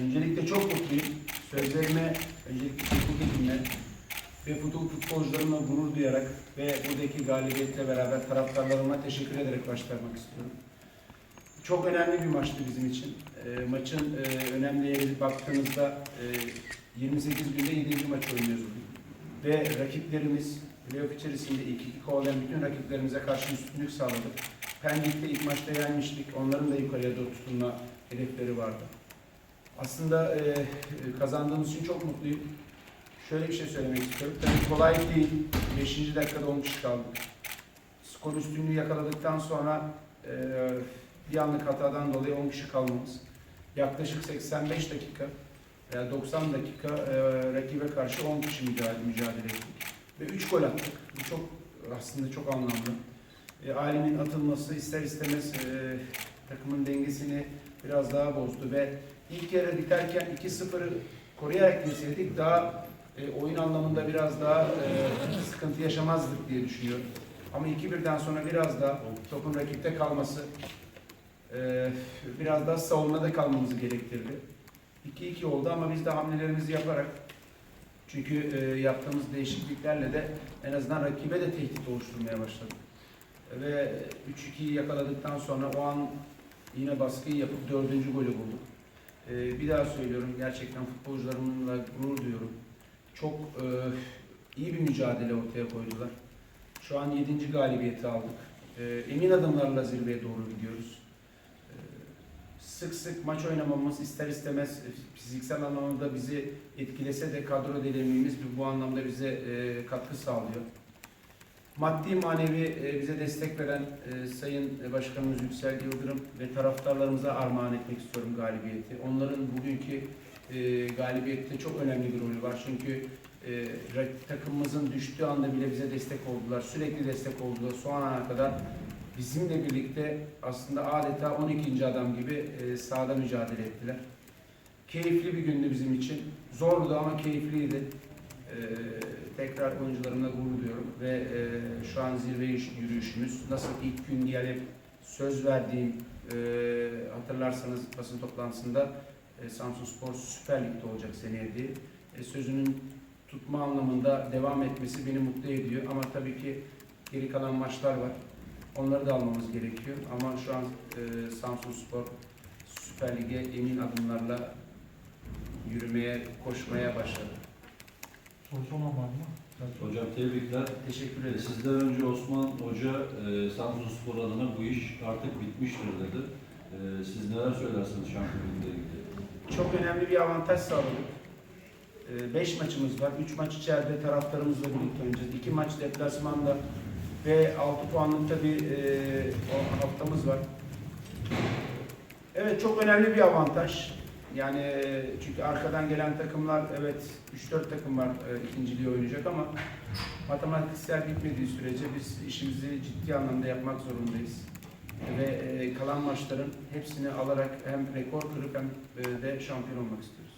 Öncelikle çok mutluyum. Sözlerime öncelikle teknik ekibime ve futbol futbolcularımla gurur duyarak ve buradaki galibiyetle beraber taraftarlarıma teşekkür ederek başlamak istiyorum. Çok önemli bir maçtı bizim için. E, maçın e, önemli yeri baktığınızda e, 28 günde 7. maç oynuyoruz. Ve rakiplerimiz playoff içerisinde ilk iki kovalayan bütün rakiplerimize karşı üstünlük sağladık. Pendik'te ilk maçta yenmiştik. Onların da yukarıya doğru tutunma hedefleri vardı. Aslında e, kazandığımız için çok mutluyum. Şöyle bir şey söylemek istiyorum. Tabii kolay değil. 5. dakikada 10 kişi kaldık. Skor üstünlüğü yakaladıktan sonra e, bir anlık hatadan dolayı 10 kişi kalmamız. Yaklaşık 85 dakika veya 90 dakika e, rakibe karşı 10 kişi mücadele, mücadele ettik. Ve 3 gol attık. Bu çok aslında çok anlamlı. E, Alem'in atılması ister istemez e, takımın dengesini biraz daha bozdu ve ilk yarı biterken 2-0'ı koruyarak girseydik daha e, oyun anlamında biraz daha e, sıkıntı yaşamazdık diye düşünüyorum. Ama 2-1'den sonra biraz daha topun rakipte kalması e, biraz daha savunmada kalmamızı gerektirdi. 2-2 oldu ama biz de hamlelerimizi yaparak çünkü e, yaptığımız değişikliklerle de en azından rakibe de tehdit oluşturmaya başladık. Ve 3-2'yi yakaladıktan sonra o an yine baskıyı yapıp dördüncü golü bulduk. E, bir daha söylüyorum gerçekten futbolcularımla gurur duyuyorum. Çok e, iyi bir mücadele ortaya koydular. Şu an 7. galibiyeti aldık. E, emin adımlarla zirveye doğru gidiyoruz. E, sık sık maç oynamamız ister istemez e, fiziksel anlamda bizi etkilese de kadro derinliğimiz bu anlamda bize e, katkı sağlıyor. Maddi manevi e, bize destek veren e, Sayın Başkanımız Yüksel Yıldırım ve taraftarlarımıza armağan etmek istiyorum galibiyeti. Onların bugünkü e, galibiyette çok önemli bir rolü var. Çünkü takımımızın düştüğü anda bile bize destek oldular. Sürekli destek oldular. Son ana kadar bizimle birlikte aslında adeta 12. adam gibi sahada mücadele ettiler. Keyifli bir gündü bizim için. Zordu ama keyifliydi. E, tekrar oyuncularımla gurur duyuyorum ve e, şu an zirve yürüyüş- yürüyüşümüz nasıl ilk gün hep söz verdiğim e, hatırlarsanız basın toplantısında e, Samsun Spor Süper Lig'de olacak seneye diye e, sözünün tutma anlamında devam etmesi beni mutlu ediyor ama tabii ki geri kalan maçlar var. Onları da almamız gerekiyor ama şu an e, Samsun Spor Süper Lig'e emin adımlarla yürümeye, koşmaya başladı. Soran var mı? Hocam tebrikler. Teşekkür E, ederim. Sizden önce Osman Hoca e, Samsun Spor adına bu iş artık bitmiştir dedi. E, Siz neler söylersiniz şampiyonlukla ilgili? Çok önemli bir avantaj sağladık. 5 maçımız var. 3 maç içeride taraftarımızla birlikte oynayacağız. 2 maç deplasmanda ve 6 puanlıkta bir e, o haftamız var. Evet çok önemli bir avantaj. Yani çünkü arkadan gelen takımlar evet 3-4 takım var e, ikinciliği oynayacak ama matematiksel bitmediği sürece biz işimizi ciddi anlamda yapmak zorundayız. Ve e, kalan maçların hepsini alarak hem rekor kırıp hem e, de şampiyon olmak istiyoruz.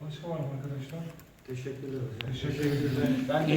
Başka var mı arkadaşlar? Teşekkür ederim. Teşekkür ederim. Ben